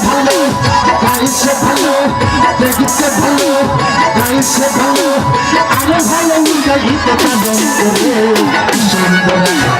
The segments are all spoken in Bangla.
ভালো গাইছে ভালো দেখিতে ভালো গাইছে ভালো সুন্দর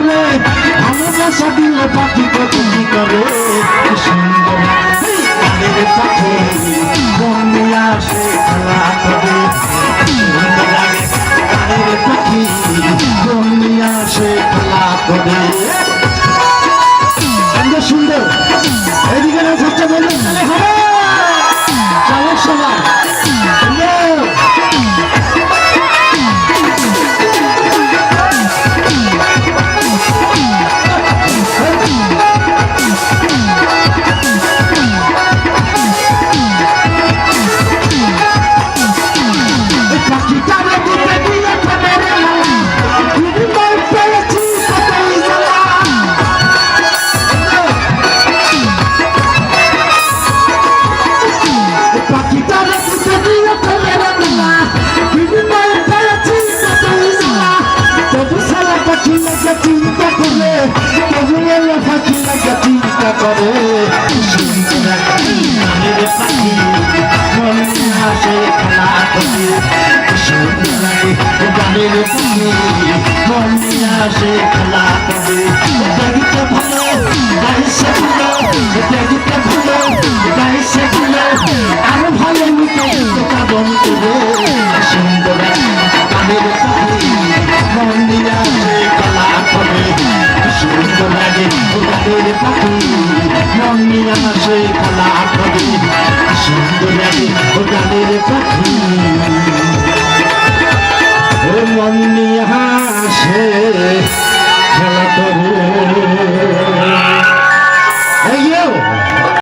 করে আমাকে সাথে পাখি কত করে আকাশে খেলা করে। দেখতে ভালো গাইছে ভালো দেখতে ভালো গাইছে ভালো আর ভালো মিটে কাবন করে সুন্দর কানের মন্দিরা খেলা করে। সুন্দর লাগে কানের পাখি। মন্দিরা সে খেলা করে। সুন্দর লাগে কানের পাখি। মন্দিরা সে